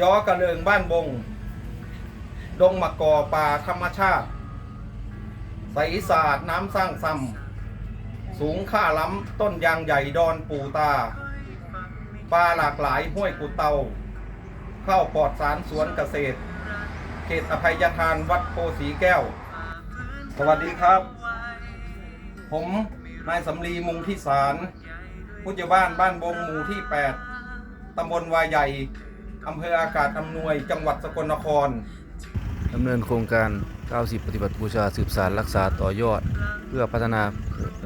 ย้อกระเลิงบ้านบง ดงมะกอป่าธรรมชาติ ใสสะอาดน้ำสร้างซ้ำสูงค่าล้ำต้นยางใหญ่ดอนปูตาปลาหลากหลายห้วยกุเตา เข้าปลอดสารสวนเกษตร เขตอภัยทานวัดโพสีแก้ว สวัสดีครับ ผมนายสำลีมุงพิสารผู้ใหญ่บ้านบ้านบงหมู่ที่ 8ตำบลวายใหญ่ อำเภออากาศอำนวย จังหวัดสกลนคร ดำเนินโครงการ 90 ปฏิบัติบูชาสืบสารรักษาต่อยอด เพื่อพัฒนา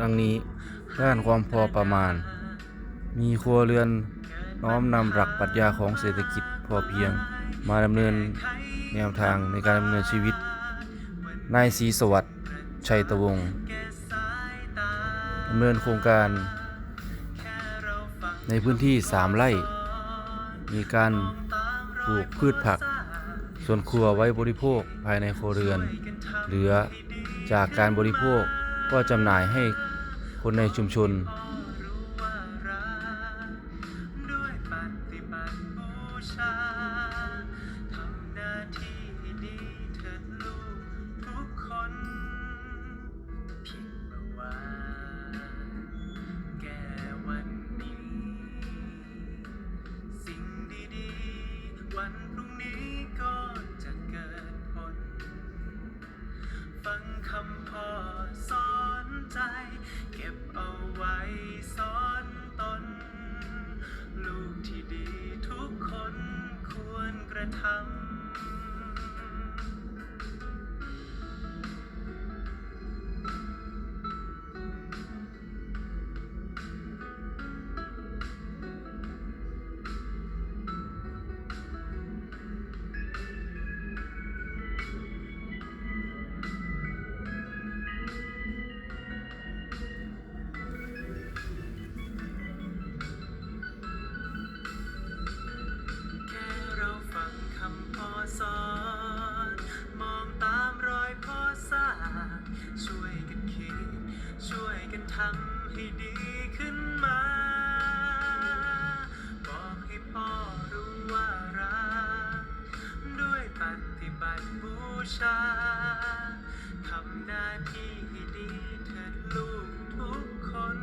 ดังนี้ด้านความพอประมาณ มีครัวเรือนน้อมนำหลักปรัชญาของเศรษฐกิจพอเพียง มาดำเนินแนวทางในการดำเนินชีวิต นายศรีสวัสดิ์ชัยตวงศ์ดำเนินโครงการ ในพื้นที่ 3 ไร่ มีการ ปลูกพืชผัก ส่วนครัวไว้บริโภคภายในครัวเรือน เหลือจากการบริโภคก็จำหน่ายให้คนในชุมชน ทำหน้าที่ดีเถิดลูกทุกคน คว ให้ดีขึ้นมา บอกให้พ่อรู้ว่ารัก ด้วยปฏิบัติบูชา ทำหน้าที่ให้ดีเถิดลูกทุกคน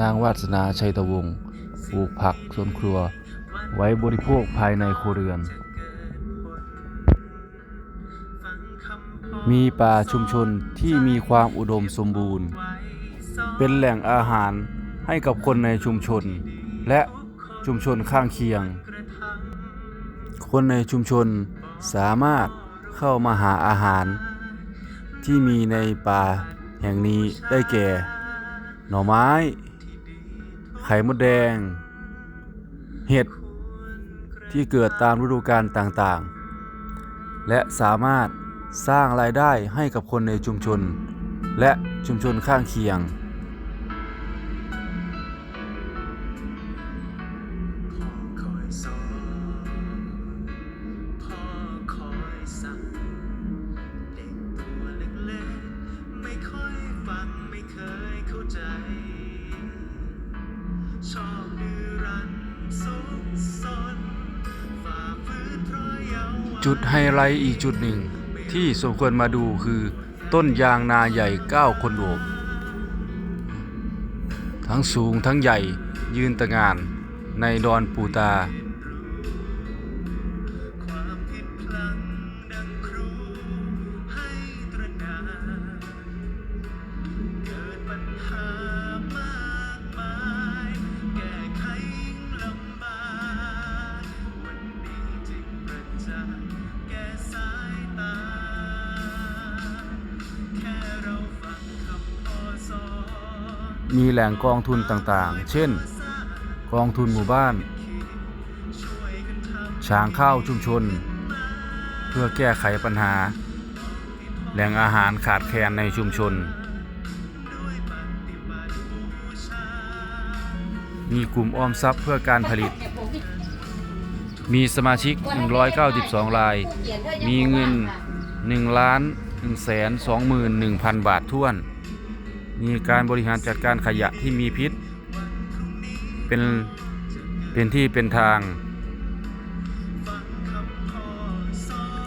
นางวาสนาชัยตวงปลูกผักสวนครัว ไว้บริโภคภายในครัวเรือน มีป่าชุมชนที่มีความอุดมสมบูรณ์ เป็นแหล่งอาหารให้กับคนในชุมชน และชุมชนข้างเคียง คนในชุมชนสามารถเข้ามาหาอาหาร ที่มีในป่าแห่งนี้ได้แก่ หน่อไม้ ไข่มดแดง เห็ดที่เกิดตามฤดูกาลต่างๆ และสามารถ สร้างรายได้ให้กับคนในชุมชน และชุมชนข้างเคียง ชอบดื้อรั้นซุกซนฝ่าฝืนเพราะเยาว์ จุดไฮไลท์อีกจุดหนึ่ง ที่สมควรมาดูคือต้นยางนาใหญ่ 9 คนโอบทั้งสูงทั้งใหญ่ยืนตะงานในดอนปูตา มีแหล่งกองทุนต่างๆ เช่น กองทุนหมู่บ้าน ช้างข้าวชุมชน เพื่อแก้ไขปัญหา แหล่งอาหารขาดแคลนในชุมชน มีกลุ่มออมทรัพย์เพื่อการผลิต มีสมาชิก 192 ราย มีเงิน 1 ล้าน1แสน21,000 บาทท้วน มีการบริหารจัดการขยะที่มีพิษ เป็นเป็นที่เป็นทาง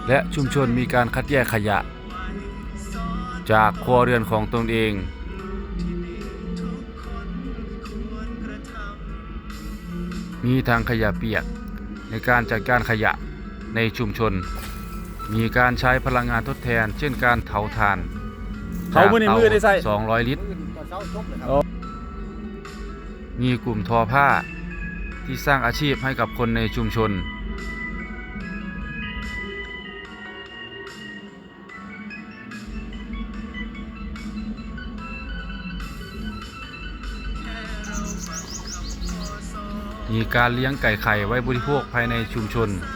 และชุมชนมีการคัดแยกขยะ จากครัวเรือนของตนเอง มีทางขยะเปียกในการจัดการขยะในชุมชน มีการใช้พลังงานทดแทน เช่นการเผาถ่าน เผามื้อนี้มื้อได้ใส่ สองร้อยลิตร ตอนเช้าจบเลยครับ มีกลุ่มทอผ้าที่สร้างอาชีพให้กับคนในชุมชน มีการเลี้ยงไก่ไข่ไว้บริโภคภายในชุมชนเ